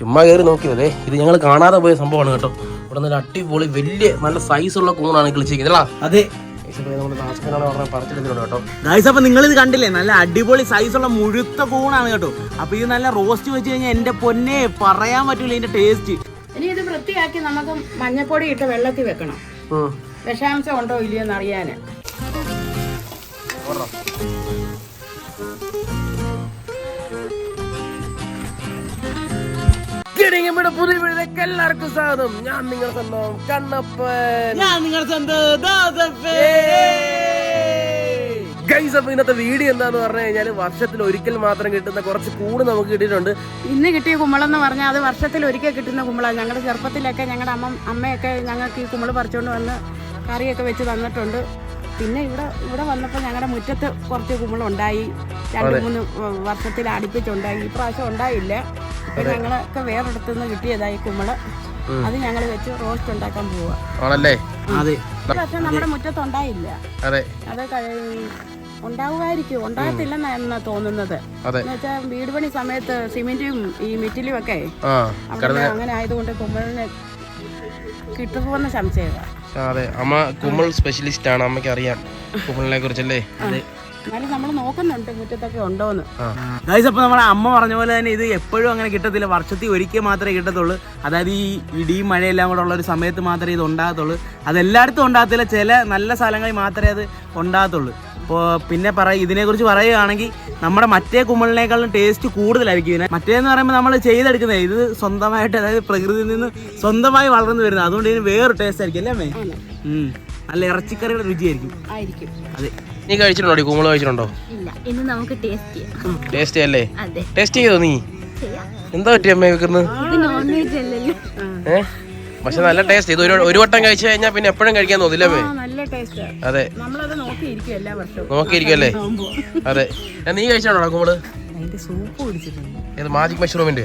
ചുമ്മാ കയറി നോക്കിയതേ. ഇത് ഞങ്ങൾ കാണാതെ പോയ സംഭവമാണ് കേട്ടോ. ഇവിടെ നല്ല അടിപൊളി വലിയ നല്ല സൈസുള്ള കൂണാണ് കിളിച്ചിരിക്കുന്നത് അല്ലേ അതെ. ഗൈസ് അപ്പൊ നിങ്ങൾ ഇത് കണ്ടില്ലേ? നല്ല അടിപൊളി സൈസുള്ള മുഴുത്ത കൂണാണ് കേട്ടോ. അപ്പൊ ഇത് നല്ല റോസ്റ്റ് വെച്ച് കഴിഞ്ഞാൽ എന്റെ പൊന്നെ പറയാൻ പറ്റൂല ഇതിന്റെ ടേസ്റ്റ് ഇനി ഇത് വൃത്തിയാക്കി നമുക്ക് മഞ്ഞപ്പൊടി ഇട്ട് വെള്ളത്തിൽ വെക്കണം. വിഷാംശം ഉണ്ടോ ഇല്ലയോ എന്ന് ഇവിടെ പുതിയ വീട്ടിലേക്ക് എല്ലാവർക്കും സ്വാഗതം. ഞാൻ നിങ്ങൾ സ്വന്തം കണ്ണപ്പൻ. ഞാൻ നിങ്ങൾ ഗൈസ് അപ്പൊ ഇന്നത്തെ വീഡിയോ എന്താന്ന് പറഞ്ഞു കഴിഞ്ഞാൽ വർഷത്തിൽ ഒരിക്കൽ മാത്രം കിട്ടുന്ന കുറച്ച് കൂട് നമുക്ക് കിട്ടിയിട്ടുണ്ട്. ഇന്ന് കിട്ടിയ കുമ്പളം എന്ന് പറഞ്ഞാൽ അത് വർഷത്തിൽ ഒരിക്കൽ കിട്ടുന്ന കുമ്പളാണ് ഞങ്ങളുടെ ചെറുപ്പത്തിലൊക്കെ ഞങ്ങളുടെ അമ്മ അമ്മയൊക്കെ ഞങ്ങൾക്ക് ഈ കുമ്പൾ പറിച്ചുകൊണ്ട് വന്ന് കറിയൊക്കെ വെച്ച് തന്നിട്ടുണ്ട്. പിന്നെ ഇവിടെ ഇവിടെ വന്നപ്പോൾ ഞങ്ങളുടെ മുറ്റത്ത് കുറച്ച് കുമ്പളം ഉണ്ടായി രണ്ട് മൂന്ന് വർഷത്തിൽ അടുപ്പിച്ചുണ്ടായി. ഈ പ്രാവശ്യം ഉണ്ടായില്ല. ഇപ്പൊ ഞങ്ങളൊക്കെ വേറെടുത്തു നിന്ന് കിട്ടിയതായി കുമ്മൾ അത് ഞങ്ങൾ വെച്ച് റോസ്റ്റ് ഉണ്ടാക്കാൻ പോവുക ആണല്ലേ? അതെ. പക്ഷെ നമ്മുടെ മുറ്റത്ത് ഉണ്ടായില്ല. അതെ. അത് ഉണ്ടാവുമായിരിക്കും. ഉണ്ടാകത്തില്ലെന്നാണ് തോന്നുന്നത്. അതെ. എന്ന് വെച്ചാൽ വീട് പണി സമയത്ത് സിമെന്റും ഈ മിറ്റിലും ഒക്കെ ആ അങ്ങനെ ആയതുകൊണ്ട് കുമ്മളിന് കിട്ടുമെന്ന് സംശയമാണ് അതെ. അമ്മ കുമ്മൾ സ്പെഷ്യലിസ്റ്റ് ആണ്. അമ്മയ്ക്ക് അറിയാം കുമ്മളിനെ കുറിച്ചല്ലേ എന്നാലും നമ്മൾ നോക്കുന്നുണ്ട് മുറ്റത്തൊക്കെ ഉണ്ടോന്ന്. ഗൈസ് അപ്പൊ നമ്മുടെ അമ്മ പറഞ്ഞ പോലെ തന്നെ ഇത് എപ്പോഴും അങ്ങനെ കിട്ടത്തില്ല. വർഷത്തിൽ ഒരിക്കൽ മാത്രമേ കിട്ടത്തുള്ളൂ. അതായത് ഈ ഇടിയും മഴയെല്ലാം കൂടെ ഉള്ള ഒരു സമയത്ത് മാത്രമേ ഇത് ഉണ്ടാകത്തുള്ളൂ. അത് എല്ലായിടത്തും ഉണ്ടാകത്തില്ല. ചില നല്ല സ്ഥലങ്ങളിൽ മാത്രമേ അത് ഉണ്ടാകത്തുള്ളൂ. അപ്പോൾ പിന്നെ പറ ഇതിനെക്കുറിച്ച് പറയുകയാണെങ്കിൽ നമ്മുടെ മറ്റേ കുമ്മളിനേക്കാളും ടേസ്റ്റ് കൂടുതലായിരിക്കും ഇതിനെ. മറ്റേന്ന് പറയുമ്പോൾ നമ്മൾ ചെയ്തെടുക്കുന്നത് ഇത് സ്വന്തമായിട്ട് അതായത് പ്രകൃതിയിൽ നിന്ന് സ്വന്തമായി വളർന്നു വരുന്നത്. അതുകൊണ്ട് ഇതിന് വേറൊരു ടേസ്റ്റ് ആയിരിക്കും അല്ലേ അമ്മേ? ഉം. നല്ല ഇറച്ചിക്കറിയുടെ രുചിയായിരിക്കും. ആയിരിക്കും. അതെ. നീ കഴിച്ചിട്ടുണ്ടോ? കുമ്പള കഴിച്ചിട്ടുണ്ടോ? ഇല്ല ഇന്ന് നമുക്ക് ടേസ്റ്റ് ചെയ്യാം. ടേസ്റ്റ് അല്ലേ അതെ. ടേസ്റ്റ് ചെയ്തോ നീ? എന്താ പറ്റി അമ്മ വെക്കുന്നത്? ഇത് നോൺ വെജ് അല്ലല്ലോ. ഏ? പക്ഷെ നല്ല ടേസ്റ്റ് ഇത് ഒരു ഒരു വട്ടം കഴിച്ചു കഴിഞ്ഞാൽ പിന്നെ എപ്പോഴും കഴിക്കാൻ തോന്നില്ല അമ്മേ. ആ നല്ല ടേസ്റ്റ് അതെ. നോക്കിയിരിക്കല്ലേ അതെ. ഞാൻ നീ കഴിച്ചാണോ കുമ്പൾ? ഏത് മാജിക് മഷ്റൂമിന്റെ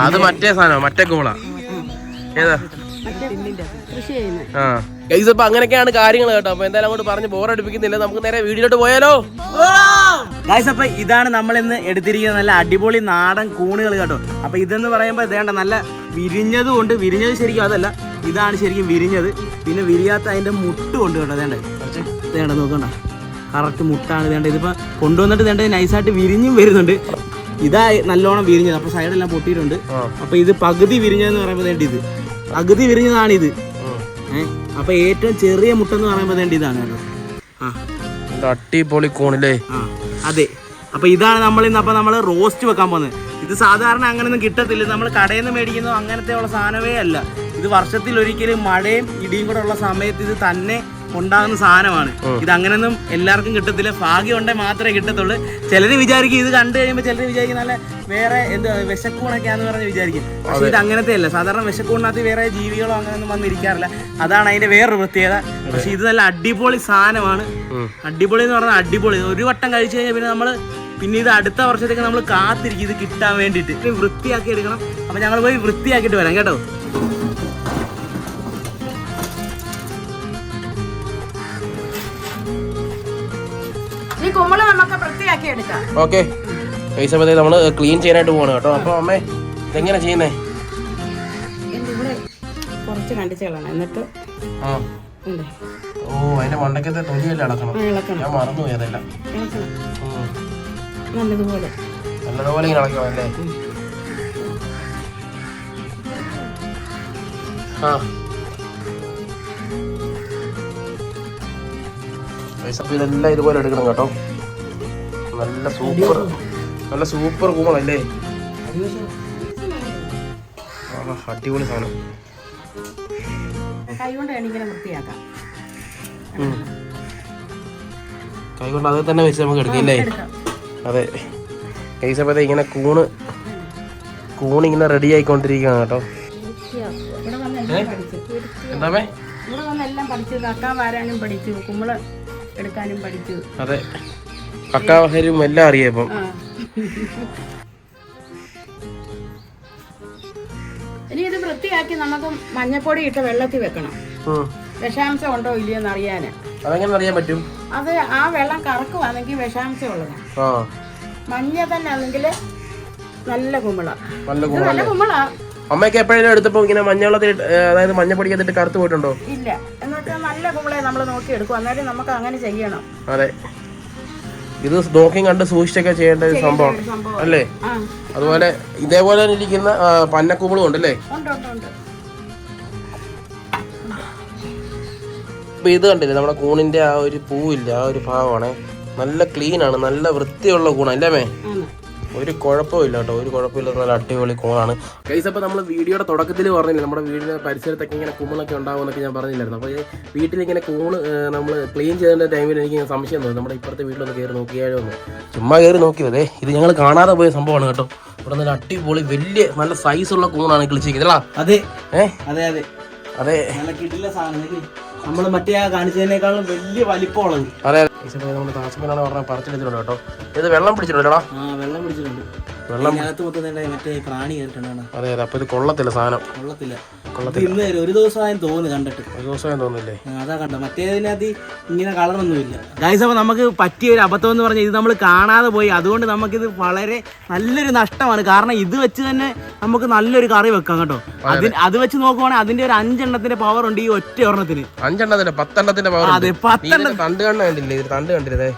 അത് മറ്റേ സാധനം മറ്റേ കുമ്പള. ഏതാ? കൃഷി ചെയ്യുന്നത് ആ. ഗൈസ് അപ്പൊ അങ്ങനെയൊക്കെയാണ് കാര്യങ്ങൾ കേട്ടോ. അപ്പൊ എന്തായാലും അങ്ങോട്ട് പറഞ്ഞ് ബോറടിപ്പിക്കുന്നില്ല നമുക്ക് നേരെ വീഡിയോട്ട് പോയാലോ? ഗായ്സ് അപ്പൊ ഇതാണ് നമ്മൾ ഇന്ന് എടുത്തിരിക്കുന്ന നല്ല അടിപൊളി നാടൻ കൂണുകൾ കേട്ടോ. അപ്പൊ ഇതെന്ന് പറയുമ്പോൾ ഇതേണ്ട നല്ല വിരിഞ്ഞതും ഉണ്ട്. വിരിഞ്ഞത് ശരിക്കും അതല്ല. ഇതാണ് ശരിക്കും വിരിഞ്ഞത്. പിന്നെ വിരിയാത്ത അതിന്റെ മുട്ടും ഉണ്ട് കേട്ടോ അതേണ്ട ഇതേണ്ട നോക്കണ്ട. കറക്റ്റ് മുട്ടാണ് ഇതേണ്ട. ഇതിപ്പോ കൊണ്ടുവന്നിട്ട് ഇതേണ്ട നൈസായിട്ട് വിരിഞ്ഞും വരുന്നുണ്ട്. ഇതാ നല്ലോണം വിരിഞ്ഞത്. അപ്പൊ സൈഡെല്ലാം പൊട്ടിയിട്ടുണ്ട്. അപ്പൊ ഇത് പകുതി വിരിഞ്ഞതെന്ന് പറയുമ്പോൾ വേണ്ട ഇത്. പകുതി വിരിഞ്ഞതാണ് ഇത് ഏഹ് അപ്പൊ ഏറ്റവും ചെറിയ മുട്ടെന്ന് പറയുമ്പോൾ തന്നെ ഇതാണ് കേട്ടോ. ആ. നല്ല അടിപൊളി കൂണില്ലേ? ആ അതെ. അപ്പൊ ഇതാണ് നമ്മൾ ഇന്ന് അപ്പൊ നമ്മൾ റോസ്റ്റ് വെക്കാൻ പോകുന്നത് ഇത് സാധാരണ അങ്ങനെയൊന്നും കിട്ടത്തില്ല. നമ്മൾ കടയിൽ നിന്ന് മേടിക്കുന്നോ അങ്ങനത്തെ ഉള്ള സാധനമേ അല്ല. ഇത് വർഷത്തിൽ ഒരിക്കലും മഴയും ഇടിയും കൂടെ ഉള്ള സമയത്ത് ഇത് തന്നെ ഉണ്ടാകുന്ന സാധനമാണ്. ഇത് അങ്ങനെയൊന്നും എല്ലാവർക്കും കിട്ടത്തില്ല. ഭാഗ്യം ഉണ്ടെങ്കിൽ മാത്രമേ കിട്ടത്തുള്ളൂ. ചിലര് വിചാരിക്കും ഇത് കണ്ടു കഴിയുമ്പോൾ ചിലര് വിചാരിക്കും നല്ല വേറെ എന്ത് വിശക്കൂണൊക്കെയാന്ന് പറഞ്ഞ് വിചാരിക്കും. പക്ഷെ ഇത് അങ്ങനത്തെ അല്ല സാധാരണ വിശക്കൂണിനകത്ത് വേറെ ജീവികളോ അങ്ങനെയൊന്നും വന്നിരിക്കാറില്ല അതാണ് അതിന്റെ വേറൊരു പ്രത്യേകത. പക്ഷെ ഇത് നല്ല അടിപൊളി സാധനമാണ്. അടിപൊളി എന്ന് പറഞ്ഞാൽ അടിപൊളി. ഒരു വട്ടം കഴിച്ചു കഴിഞ്ഞാൽ പിന്നെ നമ്മൾ പിന്നെ ഇത് അടുത്ത വർഷത്തേക്ക് നമ്മൾ കാത്തിരിക്കും. ഇത് കിട്ടാൻ വേണ്ടിയിട്ട്. വൃത്തിയാക്കി എടുക്കണം. അപ്പൊ ഞങ്ങൾ പോയി വൃത്തിയാക്കിയിട്ട് വരാം. കേട്ടോ? ഓക്കെ. ഗൈസ് നമ്മൾ ക്ലീൻ ചെയ്യാനായിട്ട് പോകണം കേട്ടോ. അപ്പോൾ അമ്മേ ഇതെങ്ങനെ ചെയ്യുന്നേ? കുറച്ച് കണ്ടിച്ച് കളയണം എന്നിട്ട് ആ. ഉണ്ട്. ഓ അതിന്റെ മണ്ടക്കത്തെ തൊലിയല്ലേ അടക്കണം ഇളക്കണം. ഞാൻ പോയതല്ല നല്ലതുപോലെ. നല്ലതുപോലെ ഇങ്ങനെ അടക്കണം അല്ലേ? ആ. ഇതെല്ലാം ഇതുപോലെ എടുക്കണം കേട്ടോ. നല്ല സൂപ്പർ. നല്ല സൂപ്പർ കൂമണല്ലേ അടിപൊളി സാധനം. കൈകൊണ്ട് അത് തന്നെ വെച്ച് നമുക്ക് എടുക്കില്ലേ എടുക്കാം. അതെ. കൈസപ്പത്തെ ഇങ്ങനെ കൂണ് കൂണ് ഇങ്ങനെ റെഡി ആയിക്കൊണ്ടിരിക്കുകയാണ് കേട്ടോ. എന്താ എന്താമേ ഇവിടെ വന്നെല്ലാം പഠിച്ചു. കക്കാൻ വാരാനും പഠിച്ചു. കുമ്പൾ എടുക്കാനും പഠിച്ചു. അതെ. കക്കാവഹരും എല്ലാം അറിയാം ഇപ്പം. ഇനി ഇത് വൃത്തിയാക്കി നമുക്ക് മഞ്ഞപ്പൊടി ഇട്ട് വെള്ളത്തിൽ വെക്കണം. വിഷാംശം ഉണ്ടോ ഇല്ലയോ എന്ന് അറിയാന്. അതെങ്ങനെ അറിയാൻ പറ്റും? അത് ആ വെള്ളം കറക്കുവാണെങ്കിൽ വിഷാംശം ഉള്ളതാണ്. ആ. മഞ്ഞ തന്നെ ആണെങ്കിൽ നല്ല കുമ്പള നല്ല കുമ്പളം നല്ല അമ്മയ്ക്ക് എപ്പോഴും എടുത്തപ്പോ ഇങ്ങനെ മഞ്ഞവെള്ളത്തിൽ അതായത് മഞ്ഞപ്പൊടി കറുത്ത് പോയിട്ടുണ്ടോ? ഇല്ല. എന്ന് വെച്ചാൽ നല്ല കുമ്പളെ നമ്മൾ നോക്കി എടുക്കും അന്നേരം നമുക്ക് അങ്ങനെ ചെയ്യണം. അതെ. ഇത് നോക്കിയും കണ്ട് സൂക്ഷിച്ചൊക്കെ ചെയ്യേണ്ട ഒരു സംഭവമാണ്. സംഭവം അല്ലേ? അതുപോലെ ഇതേപോലെ തന്നെ ഇരിക്കുന്ന പന്നക്കൂമ്പളും ഉണ്ട് അല്ലേ ഇപ്പൊ ഇത് കണ്ടില്ലേ? നമ്മുടെ കൂണിന്റെ ആ ഒരു പൂവില്ല? ആ ഒരു ഭാഗമാണ്. നല്ല ക്ലീൻ ആണ്. നല്ല വൃത്തിയുള്ള കൂണാണ് അല്ലേ മേ ഒരു കുഴപ്പമില്ല കേട്ടോ. ഒരു കുഴപ്പമില്ല നല്ല അടിപൊളി കോളാണ്. കൈസ് അപ്പോൾ നമ്മൾ വീഡിയോയുടെ തുടക്കത്തിൽ പറഞ്ഞില്ല നമ്മുടെ വീടിന്റെ പരിസരത്തൊക്കെ ഇങ്ങനെ കുമ്മളൊക്കെ ഉണ്ടാവുമെന്നൊക്കെ ഞാൻ പറഞ്ഞില്ലായിരുന്നു. അപ്പോൾ വീട്ടിൽ ഇങ്ങനെ കൂണ് നമ്മൾ ക്ലീൻ ചെയ്യുന്ന ടൈമിൽ എനിക്ക് ഇങ്ങനെ സംശയം തോന്നി. നമ്മുടെ ഇപ്പുറത്തെ വീട്ടിലൊന്ന് കയറി നോക്കിയാലോ ഒന്ന്. ചുമ്മാ കയറി നോക്കിയതേ ഇത് ഞങ്ങൾ കാണാതെ പോയ സംഭവമാണ് കേട്ടോ. ഇവിടെ നല്ല അടിപൊളി വലിയ നല്ല സൈസുള്ള കൂണാണ് കിളിച്ചിരിക്കുന്നത് അതെ. ഏ? അതെ അതെ. അതെ. നല്ല കിട്ടില്ല സാധനം നമ്മൾ മറ്റേ ആ കാണിച്ചതിനേക്കാളും വലിയ വലിപ്പമുള്ളത്. അതെ. നമ്മൾ താമസിക്കാനാണ് പറഞ്ഞാൽ പറിച്ചെടുത്തിട്ടുണ്ട് കേട്ടോ. ഇത് വെള്ളം പിടിച്ചിട്ടുണ്ടോ വെള്ളം പിടിച്ചിട്ടുണ്ട്. വെള്ളം അതിനകത്ത് മൊത്തം മറ്റേ പ്രാണി കയറിട്ടുണ്ട് അതെ അതെ ഇത് കൊള്ളത്തില്ല സാധനം. കൊള്ളത്തില്ല. ഇത് ഇന്ന് ഒരു ദിവസമായും തോന്നുന്നു കണ്ടിട്ട്. ഒരു ദിവസം തോന്നുന്നില്ലേ? അതാ കണ്ടോ മറ്റേതിനകത്ത് ഇങ്ങനെ കളറൊന്നുമില്ല. ഗൈസ് അപ്പോൾ നമുക്ക് പറ്റിയ ഒരു അബദ്ധം എന്ന് പറഞ്ഞാൽ ഇത് നമ്മൾ കാണാതെ പോയി. അതുകൊണ്ട് നമുക്കിത് വളരെ നല്ലൊരു നഷ്ടമാണ്. കാരണം ഇത് വെച്ച് തന്നെ നമുക്ക് നല്ലൊരു കറി വെക്കാം കേട്ടോ. അതിന് അത്. വെച്ച് നോക്കുവാണെങ്കിൽ അതിന്റെ ഒരു അഞ്ചെണ്ണത്തിന്റെ പവർ ഉണ്ട് ഈ ഒറ്റ ഒരെണ്ണത്തിന്. അഞ്ചെണ്ണത്തിന്റെ പത്തെണ്ണത്തിന്റെ പവർ അതെ പത്തെണ്ണം. തണ്ട് കണ്ടില്ലേ? തണ്ട് കണ്ടില്ലേ?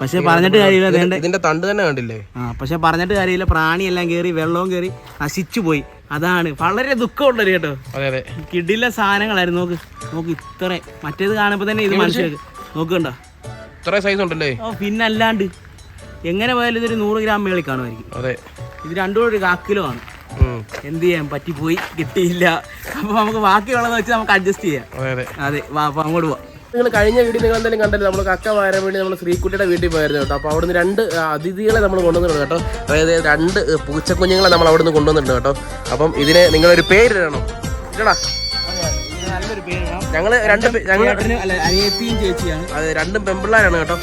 പക്ഷെ പറഞ്ഞിട്ട് കാര്യമില്ല ഇതിന്റെ തണ്ട് തന്നെ കണ്ടില്ലേ? ആ പക്ഷെ പറഞ്ഞിട്ട് കാര്യമില്ല പ്രാണിയെല്ലാം കയറി വെള്ളവും കയറി നശിച്ചു പോയി. അതാണ്. വളരെ ദുഃഖമുള്ളൊരു കേട്ടോ. അതെ അതെ. കിടില സാധനങ്ങളായിരുന്നു. നോക്ക്. നോക്ക് ഇത്ര. മറ്റേത് കാണുമ്പോൾ തന്നെ ഇത് മനുഷ്യർക്ക് നോക്കണ്ടോ. ഇത്ര സൈസ് ഉണ്ടല്ലേ? ഓ പിന്നല്ലാണ്ട്. എങ്ങനെ പോയാലും ഇതൊരു നൂറ് ഗ്രാം മേളിൽ കാണുമായിരിക്കും. അതെ. ഇത് രണ്ടും കൂടെ ഒരു കാക്കിലോ ആണ്. എന്ത് ചെയ്യാൻ പറ്റിപ്പോയി? കിട്ടിയില്ല. അപ്പൊ നമുക്ക് ബാക്കിയുള്ളത് വെച്ച് നമുക്ക് അഡ്ജസ്റ്റ് ചെയ്യാം. അതെ അതെ. അതെ അങ്ങോട്ട് പോവാം. നിങ്ങൾ കഴിഞ്ഞ വീഡിയോ നിങ്ങൾ എന്തെങ്കിലും കണ്ടല്ലോ. നമ്മൾ കക്ക വരാൻ വേണ്ടി നമ്മൾ ശ്രീകുട്ടിയുടെ വീട്ടിൽ പോയിരുന്നു കേട്ടോ. അപ്പോൾ അവിടുന്ന് രണ്ട് അതിഥികളെ നമ്മൾ കൊണ്ടുവന്നിട്ടുണ്ട് കേട്ടോ. അതായത് രണ്ട് പൂച്ചക്കുഞ്ഞുങ്ങളെ നമ്മൾ അവിടുന്ന് കൊണ്ടുവന്നിട്ടുണ്ട് കേട്ടോ. അപ്പം ഇതിന് നിങ്ങളൊരു പേര് ഇടണം. ഇല്ലടാ. ഞങ്ങൾ രണ്ട് അത് രണ്ടും പെമ്പിള്ളാരാണ് കേട്ടോ.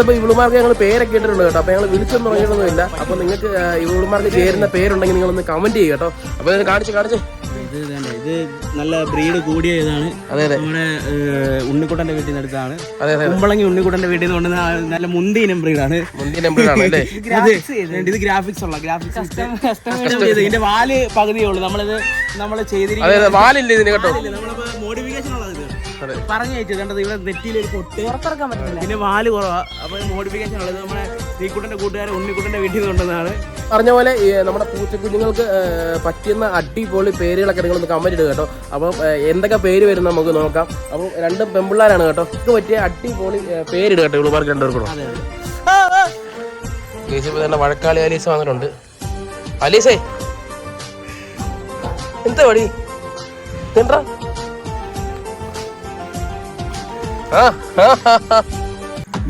അപ്പോൾ ഇവളുമാർക്ക് ഞങ്ങൾ പേരൊക്കെ ഇട്ടിട്ടുണ്ട് കേട്ടോ. അപ്പൊ ഞങ്ങൾ വിളിച്ചൊന്നും തുടങ്ങിയിട്ടൊന്നുമില്ല അപ്പൊ നിങ്ങൾക്ക് ഇവളുമാർക്ക് ചേരുന്ന പേരുണ്ടെങ്കിൽ നിങ്ങളൊന്ന് കമന്റ് ചെയ്യുക കേട്ടോ. അപ്പൊ കാണിച്ച് കാണിച്ച്. ഇത് ഇത് നല്ല ബ്രീഡ് കൂടിയ ഇതാണ്. അതെ അതെ. നമ്മുടെ ഉണ്ണിക്കുട്ടന്റെ വീട്ടിൽ നിന്ന് എടുത്താണ് അതെ അതെ കുമ്പളങ്ങി ഉണ്ണിക്കുട്ടന്റെ വീട്ടിൽ നിന്ന് കൊണ്ടുവന്ന നല്ല മുന്തി ഇനം ബ്രീഡാണ് ഇത് ഗ്രാഫിക്സ് ഉള്ള ഗ്രാഫിക്സ് ഇതിന്റെ വാൽ പകുതിയേ ഉള്ളൂ. നമ്മളിത് നമ്മൾ അതെ ചെയ്തിരിക്കുന്നത് അതെ വാലില്ല ഇതിന് കേട്ടോ? മോഡിഫിക്കേഷൻ ഉള്ളത്. പറഞ്ഞു വെച്ചു കണ്ടത് ഇവിടെ നെറ്റിയിൽ ഒരു പൊട്ട്. പുറത്തിറക്കാൻ പറ്റില്ല. പിന്നെ വാൽ കുറവാ. അപ്പൊ മോഡിഫിക്കേഷൻ ഉള്ളത് നമ്മുടെ ശ്രീക്കുട്ടന്റെ കൂട്ടുകാരെ ഉണ്ണിക്കുട്ടന്റെ വീട്ടിൽ നിന്ന് കൊണ്ടുവന്നതാണ്. പറഞ്ഞ പോലെ നമ്മുടെ പൂച്ചക്കുഞ്ഞുങ്ങൾക്ക് പറ്റുന്ന അടിപൊളി പേരുകളൊക്കെ നിങ്ങളൊന്ന് കമന്റ് ഇടുക കേട്ടോ. അപ്പം എന്തൊക്കെ പേര് വരും നമുക്ക് നോക്കാം. അപ്പം രണ്ട് പെമ്പിള്ളാരാണ് കേട്ടോ. ഇത് പറ്റിയ അടിപൊളി പേര് പേരിടുക കേട്ടോ ഇവളുമാർക്ക് രണ്ടുപേർക്കും തന്നെ വഴക്കാളി അലീസ് വന്നിട്ടുണ്ട്. അലീസേ. എന്താ പടി എന്താ? ആ.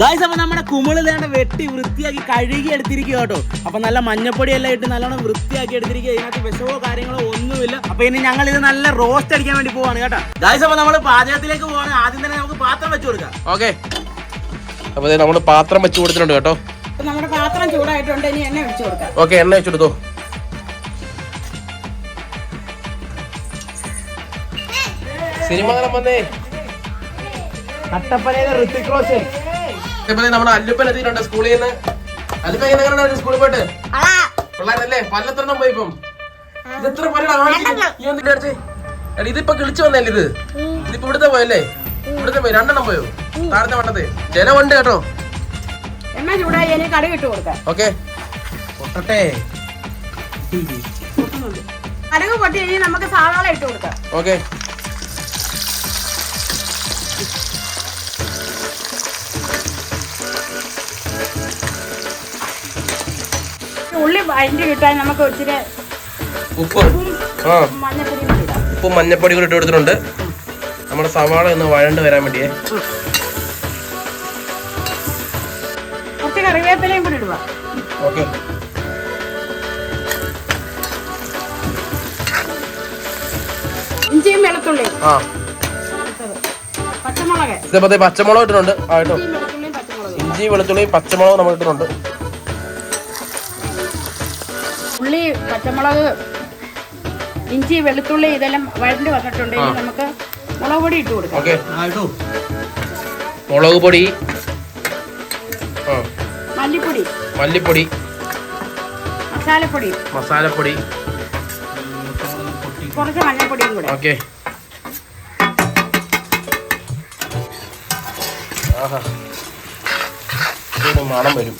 ഗായ്സ് അപ്പൊ നമ്മുടെ കുമിൾ തേണ്ട വെട്ടി വൃത്തിയാക്കി കഴുകി എടുത്തിരിക്കുക കേട്ടോ. അപ്പൊ നല്ല മഞ്ഞപ്പൊടി എല്ലാം ഇട്ട് നല്ലോണം വൃത്തിയാക്കി എടുത്തിരിക്കുക ഇതിനകത്ത് വിഷമോ കാര്യങ്ങളോ ഒന്നുമില്ല. അപ്പൊ ഇനി ഞങ്ങൾ ഇത് നല്ല റോസ്റ്റ് അടിക്കാൻ വേണ്ടി പോവാണ് കേട്ടോ. ഗായ്സ് അപ്പൊ നമ്മൾ പാചകത്തിലേക്ക് പോവാണ്. ആദ്യം തന്നെ നമുക്ക് പാത്രം വെച്ചു കൊടുക്കാം. ഓക്കെ അപ്പൊ നമ്മൾ പാത്രം വെച്ചു കൊടുത്തിട്ടുണ്ട് കേട്ടോ. നമ്മുടെ പാത്രം ചൂടായിട്ടുണ്ട്. ഇനി എണ്ണ വെച്ചു കൊടുക്കാം. ഓക്കെ എണ്ണ വെച്ചെടുത്തോ സിനിമകളെ വന്നേ. കട്ടപ്പനയിലെ ഋത്തിക് റോഷൻ. ഇതേപോലെ നമ്മുടെ അല്ലുപ്പൻ എത്തിയിട്ടുണ്ട് സ്കൂളിൽ നിന്ന്. അല്ലുപ്പ എങ്ങനെ സ്കൂളിൽ പോയിട്ട്? പിള്ളേരല്ലേ പല്ലത്തെണ്ണം പോയി ഇപ്പം. ഇത് എത്ര. എടാ, ഇതിപ്പോ കിളിച്ചു വന്നല്ലേ ഇത്? ഇതിപ്പോ ഇവിടുത്തെ പോയല്ലേ? ഇവിടുത്തെ പോയി രണ്ടെണ്ണം പോയോ? താഴത്തെ വട്ടത്ത്. ജലമുണ്ട് കേട്ടോ. ഓക്കെ. പൊട്ടട്ടെ. കടുക് പൊട്ടി കഴിഞ്ഞ് നമുക്ക് സാധാരണ ഇട്ട് കൊടുക്കാം. ഓക്കെ. ഉള്ളി അതിന്റെ കിട്ടാൻ നമുക്ക് ഒത്തിരി ഉപ്പ്. ആ. മഞ്ഞപ്പൊടി കൂടി ഇടാം ഉപ്പും മഞ്ഞപ്പൊടി കൂടി ഇട്ട് കൊടുത്തിട്ടുണ്ട്. നമ്മുടെ സവാള ഒന്ന് വഴണ്ട് വരാൻ വേണ്ടിയേ. കുറച്ച് കറിവേപ്പിലയും കൂടി ഇടുക. ഓക്കെ. ഇഞ്ചിയും വെളുത്തുള്ളിയും ആ. പച്ചമുളക്. ഇതേപോലെ പച്ചമുളക് ഇട്ടിട്ടുണ്ട്. ആ കേട്ടോ ഇഞ്ചിയും വെളുത്തുള്ളിയും പച്ചമുളക്. ഇഞ്ചി വെളുത്തുള്ളി പച്ചമുളക് നമ്മൾ ഇട്ടിട്ടുണ്ട്. ഉള്ളി പച്ചമുളക് ഇഞ്ചി വെളുത്തുള്ളി ഇതെല്ലാം വഴണ്ടി വന്നിട്ടുണ്ട്. ഇനി നമുക്ക് മുളക് പൊടി ഇട്ട് കൊടുക്കാം. ഓക്കെ. മുളക് പൊടി. മല്ലിപ്പൊടി. മല്ലിപ്പൊടി. മസാലപ്പൊടി. മസാലപ്പൊടി. കുറച്ച് മഞ്ഞൾപ്പൊടിയും കൂടെ. ഓക്കെ. ആഹാ. ഇതിന് മണം വരും.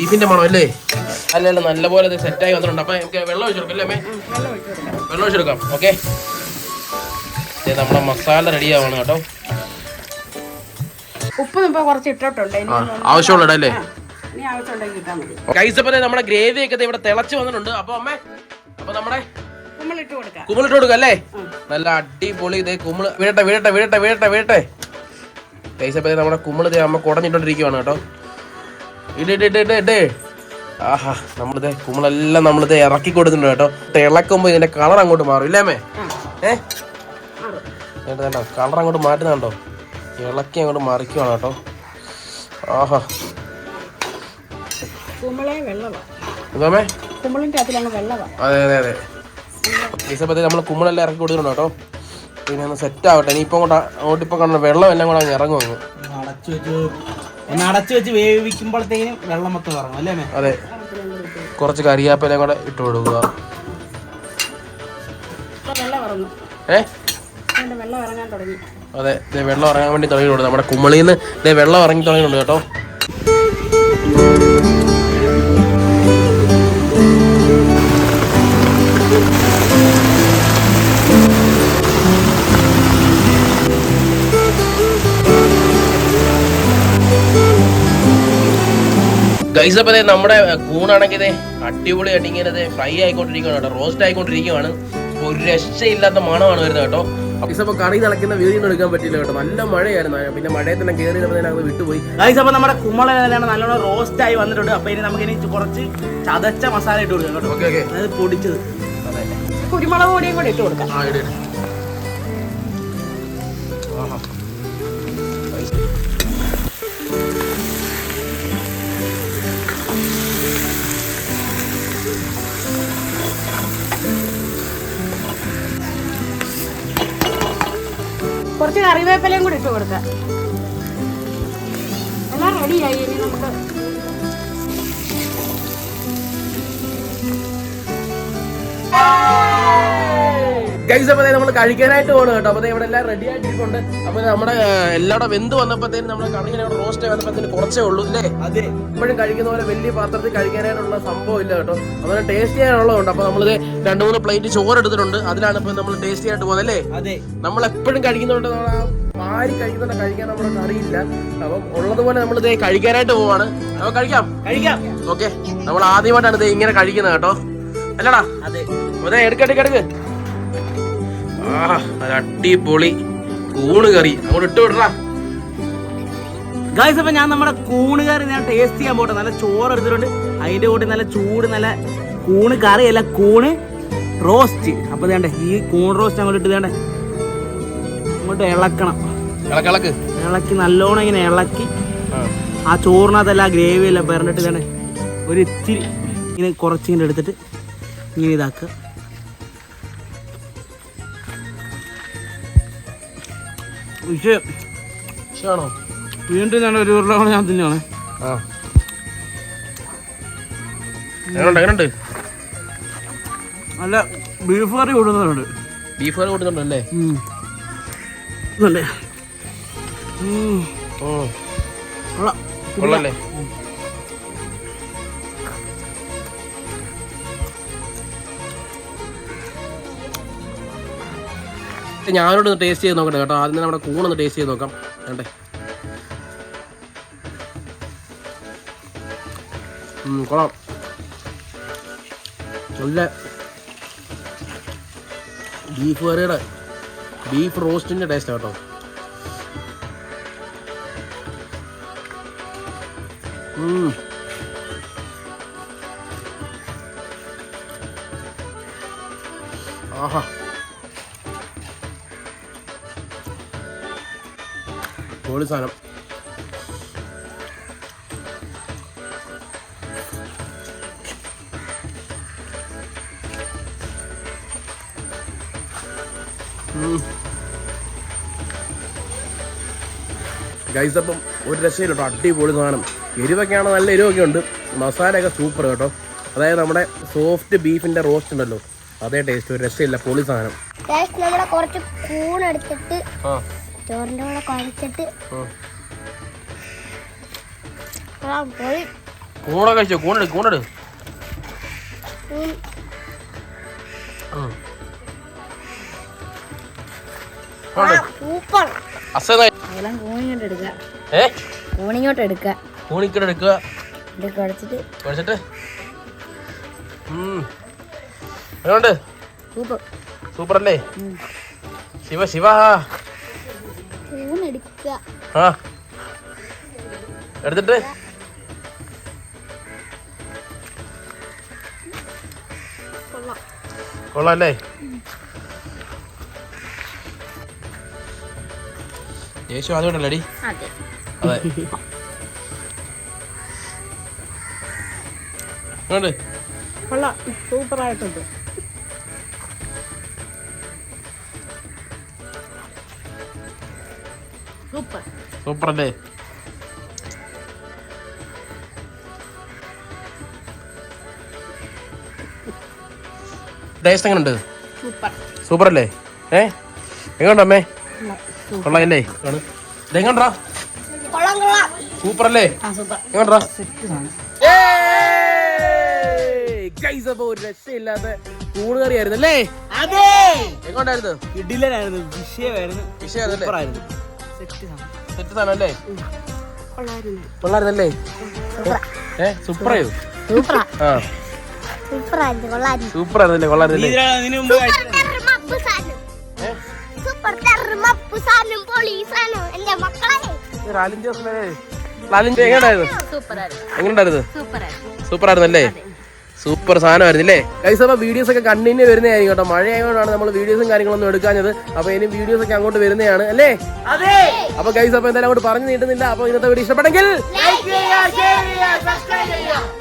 ബീഫിന്റെ മണം അല്ലേ? അല്ല അല്ല നല്ലപോലെ സെറ്റ് സെറ്റായി വന്നിട്ടുണ്ട്. അപ്പൊ നമുക്ക് വെള്ളം ഒഴിച്ചു കൊടുക്കാം അല്ലേ അമ്മേ? വെള്ളം ഒഴിച്ചു കൊടുക്കാം. ഓക്കെ. നമ്മുടെ മസാല റെഡി ആവണം കേട്ടോ. ഉപ്പ് കുറച്ച് ഇട്ടിട്ടുണ്ട്. ഇനി ആവശ്യമുള്ള അല്ലേ? കൈസപ്പത്തെ നമ്മുടെ ഗ്രേവി ഒക്കെ ദേ ഇവിടെ തിളച്ച് വന്നിട്ടുണ്ട്. അപ്പൊ അമ്മേ അപ്പൊ നമ്മുടെ കുമ്പിളിട്ട് കൊടുക്കാം. അല്ലേ? നല്ല അടിപൊളി ഇതേ കുമ്പിൾ വീഴട്ടെ വീഴട്ടെ വീഴട്ടെ വീഴട്ടെ വീഴട്ടെ കൈസപ്പത്തെ നമ്മുടെ കുമ്പിൾ ദേ അമ്മ കുടഞ്ഞിട്ടോണ്ടിരിക്കുവാണ് കേട്ടോ. ഇട് ആഹാ നമ്മളിതേ കുമ്മളെല്ലാം നമ്മളിത് ഇറക്കി കൊടുത്തിട്ടുണ്ട് കേട്ടോ. തിളക്കുമ്പോ ഇതിന്റെ കളർ അങ്ങോട്ട് മാറും ഇല്ലേ അമ്മേ? ആ ഏ? വേണ്ട കളർ അങ്ങോട്ട് മാറ്റുന്നുണ്ടോ ഇളക്കി അങ്ങോട്ട് മറിക്കുവാണ് കേട്ടോ. ആഹാ. ഇതാമേ അതെ അതെ അതെ. ഈസപ്പത്തി നമ്മൾ കുമ്മളെല്ലാം ഇറക്കി കൊടുക്കുന്നുണ്ട് കേട്ടോ. പിന്നെ ഒന്ന് സെറ്റ് ആവട്ടെ. ഇനി ഇപ്പം അങ്ങോട്ട് അങ്ങോട്ട് ഇപ്പം കാണുന്ന വെള്ളം എല്ലാം കൂടെ അങ്ങ് ഇറങ്ങും ഒന്ന് അടച്ചു വെച്ച് വേവിക്കുമ്പോഴത്തേക്കും വെള്ളം മൊത്തം ഇറങ്ങും അല്ലേ മേ അതെ. കുറച്ച് കറിയാപ്പല കൂടെ ഇട്ട് കൊടുക്കുക. ഏ? അതെ വെള്ളം ഇറങ്ങാൻ വേണ്ടി തുടങ്ങിയിട്ടുണ്ട്. നമ്മുടെ കുമ്മളിന്ന് നിന്ന് വെള്ളം ഇറങ്ങി തുടങ്ങിയിട്ടുണ്ട് കേട്ടോ. ഗൈസ് അപ്പോൾ നമ്മുടെ കൂണാണെങ്കിൽ ഇതേ അടിപൊളിയായിട്ട് ഇങ്ങനെ ഫ്രൈ ആയിക്കൊണ്ടിരിക്കുകയാണ് കേട്ടോ. റോസ്റ്റ് ആയിക്കൊണ്ടിരിക്കുകയാണ്. ഒരു രക്ഷയില്ലാത്ത മണമാണ് വരുന്നത് കേട്ടോ. ഗൈസ് അപ്പോൾ കറി തിളക്കുന്ന വീഡിയോ ഒന്നും എടുക്കാൻ പറ്റില്ല കേട്ടോ. നല്ല മഴയായിരുന്നു. പിന്നെ മഴയത്തെല്ലാം കയറി നമ്മൾ വിട്ടുപോയി. ഗൈസ് അപ്പോൾ നമ്മുടെ കുമ്മളെല്ലാം നല്ലോണം റോസ്റ്റ് ആയി വന്നിട്ടുണ്ട്. അപ്പൊ ഇനി നമുക്ക് ഇനി കുറച്ച് ചതച്ച മസാല ഇട്ട് കൊടുക്കാം കേട്ടോ. Okay okay. അത് പൊടിച്ചത്. കുരുമുളക് പൊടിയും കൂടി ഇട്ട് കൊടുക്കാം. കുറച്ച് കറിവേപ്പിലയും കൂടി ഇട്ട് കൊടുക്കാം. എല്ലാം റെഡിയായി ഇനി നമുക്ക് ഗൈസ് അപ്പോൾ നമ്മൾ കഴിക്കാനായിട്ട് പോകണം കേട്ടോ. അപ്പോൾ ഇവിടെ എല്ലാം റെഡി ആയിട്ടിട്ടുണ്ട് അപ്പോൾ നമ്മുടെ എല്ലാവിടെ വെന്ത് വന്നപ്പോഴത്തേനും നമ്മുടെ കണ്ണിങ്ങനെ റോസ്റ്റ് ആയി വന്നപ്പോഴത്തേന് കുറച്ചേ ഉള്ളൂ അല്ലേ? അതെ. ഇപ്പോഴും കഴിക്കുന്ന പോലെ വലിയ പാത്രത്തിൽ കഴിക്കാനായിട്ടുള്ള സംഭവം ഇല്ല കേട്ടോ. അതുപോലെ ടേസ്റ്റ് ചെയ്യാനുള്ളതുണ്ട്. അപ്പോൾ നമ്മളിത് രണ്ട് മൂന്ന് പ്ലേറ്റ് ചോറ് എടുത്തിട്ടുണ്ട് അതിലാണ് ഇപ്പോൾ നമ്മൾ ടേസ്റ്റ് ചെയ്യാനായിട്ട് പോകുന്നത് അല്ലേ? അതെ. നമ്മൾ എപ്പോഴും കഴിക്കുന്നുണ്ട് നമ്മൾ ആ വാരി കഴിക്കുന്നുണ്ട് കഴിക്കാൻ നമ്മുടെ അറിയില്ല. അപ്പം ഉള്ളതുപോലെ നമ്മൾ ഇതേ കഴിക്കാനായിട്ട് പോവാണ്. അപ്പൊ കഴിക്കാം? കഴിക്കാം. ഓക്കെ നമ്മൾ ആദ്യമായിട്ടാണ് ഇത് ഇങ്ങനെ കഴിക്കുന്നത് കേട്ടോ. അല്ലടാ. അതെ. അതെ എടുക്കട്ടെ എടുക്ക്. ആ അടിപൊളി കൂണ് കറി. അങ്ങോട്ട് ഇട്ട് വിടറാ. ഗായ്സ് അപ്പൊ ഞാൻ നമ്മുടെ കൂണ് കറി ഞാൻ ടേസ്റ്റ് ചെയ്യാൻ പോട്ടെ. നല്ല ചോറ് എടുത്തിട്ടുണ്ട്. അതിന്റെ കൂടെ നല്ല ചൂട് നല്ല കൂണ് കറി അല്ല കൂണ് റോസ്റ്റ് അപ്പൊ വേണ്ടേ ഈ കൂൺ റോസ്റ്റ് അങ്ങോട്ട് ഇട്ട് വേണ്ടേ അങ്ങോട്ട് ഇളക്കണം. ഇളക്ക് നല്ലോണം ഇങ്ങനെ ഇളക്കി. ആ. ചോറിനകത്തല്ല ചോറിനകത്തെല്ലാം ആ ഗ്രേവി എല്ലാം പറഞ്ഞിട്ട് വേണ്ടേ ഒരു ഇത്തിരി ഇങ്ങനെ കുറച്ചിങ്ങനെ എടുത്തിട്ട് ഇങ്ങനെ ഇതാക്കുക. പക്ഷേ വിഷയമാണോ വീണ്ടും ഞാൻ ഒരു ഉരുള ഞാൻ തിന്നാണ്. ആ. എങ്ങനെയുണ്ട്? നല്ല ബീഫ് കറി കൂടുന്നുണ്ട് ബീഫ് കറി. ഉം. കൊള്ളാം. കൊള്ളല്ലേ? ഞാനോട് ഒന്ന് ടേസ്റ്റ് ചെയ്ത് നോക്കട്ടെ കേട്ടോ. ആദ്യം നമ്മുടെ കൂണൊന്ന് ടേസ്റ്റ് ചെയ്ത് നോക്കാം. വേണ്ടേ കൊള്ളാം. നല്ല ബീഫ് കറിയുടെ ബീഫ് റോസ്റ്റിന്റെ ടേസ്റ്റ് കേട്ടോ. ഉം. പൊളി സാധനം. ഗൈസപ്പം ഗൈസ് അപ്പം ഒരു രക്ഷയില്ല കേട്ടോ അടിപൊളി സാധനം. എരിവൊക്കെയാണ് നല്ല എരിവൊക്കെ ഉണ്ട് മസാലയൊക്കെ സൂപ്പർ കേട്ടോ. അതായത് നമ്മുടെ സോഫ്റ്റ് ബീഫിന്റെ റോസ്റ്റ് ഉണ്ടല്ലോ. അതേ ടേസ്റ്റ് ഒരു രക്ഷയില്ല. പൊളി സാധനം. കുറച്ച് കൂണെടുത്തിട്ട് ആ. ചോറിന്റെ കൂടെ കുഴച്ചിട്ട് പോയി. കൂണ കഴിച്ചോ? കൂണെടു കൂണെടു സൂപ്പർ കൂണിങ്ങോട്ട് എടുക്കുക എടുക്കുക കുഴച്ചിട്ട് കഴിച്ചിട്ട്. സൂപ്പർ സൂപ്പർ അല്ലേ ശിവ ശിവ. ആ. എടുത്തിട്ട്? കൊള്ളാം. അല്ലേ യേശു അതുകൊണ്ടല്ലേ അടി അതെ. അതെ. കൊള്ളാം. സൂപ്പറായിട്ടുണ്ട്. സൂപ്പർ അല്ലേ ടേസ്റ്റ് എങ്ങനെയുണ്ട് സൂപ്പർ. അല്ലേ ഏ? എങ്ങോട്ടാ അമ്മേ? കൊള്ളാമല്ലേ ഇതെങ്ങോട്ടാ കൊള്ളാം കൊള്ളാം. സൂപ്പർ. അല്ലേ എങ്ങോട്ടാ ഗൈസ് അപ്പൊ ഒരു രക്ഷയില്ലാത്ത കൂണുകറിയായിരുന്നു അല്ലേ? അതെ. എങ്ങോട്ടായിരുന്നു ഇഡിലനായിരുന്നു വിഷയമായിരുന്നു. സെറ്റ് സൂപ്പറായിരുന്നു സെറ്റ് കൊള്ളായിരുന്നല്ലേ ഏ സൂപ്പർ ആയിരുന്നു സൂപ്പറാ. ആ. സൂപ്പർ ആയിരുന്നല്ലേ നീ കൊള്ളായിരുന്നല്ലേ എങ്ങനെയായിരുന്നു സൂപ്പറായിരുന്നു. എങ്ങനെയുണ്ടായിരുന്നു? സൂപ്പറായിരുന്നു. സൂപ്പർ ആയിരുന്നല്ലേ സൂപ്പർ സാധനമായിരുന്നു അല്ലേ ഗൈസ് അപ്പോൾ വീഡിയോസ് ഒക്കെ കണ്ടിന്യൂ വരുന്നതായിരിക്കും കേട്ടോ. മഴ ആയതുകൊണ്ടാണ് നമ്മൾ വീഡിയോസും കാര്യങ്ങളൊന്നും എടുക്കാഞ്ഞത്. അപ്പോൾ ഇനി വീഡിയോസ് ഒക്കെ അങ്ങോട്ട് വരുന്നതാണ് അല്ലേ? അപ്പോൾ ഗൈസ് അപ്പോൾ എന്തായാലും അങ്ങോട്ട് പറഞ്ഞു നീട്ടുന്നില്ല. അപ്പോൾ ഇന്നത്തെ വീഡിയോ ഇഷ്ടപ്പെട്ടെങ്കിൽ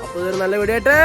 അപ്പോൾ ഇതൊരു നല്ല വീഡിയോ ആയിട്ട്.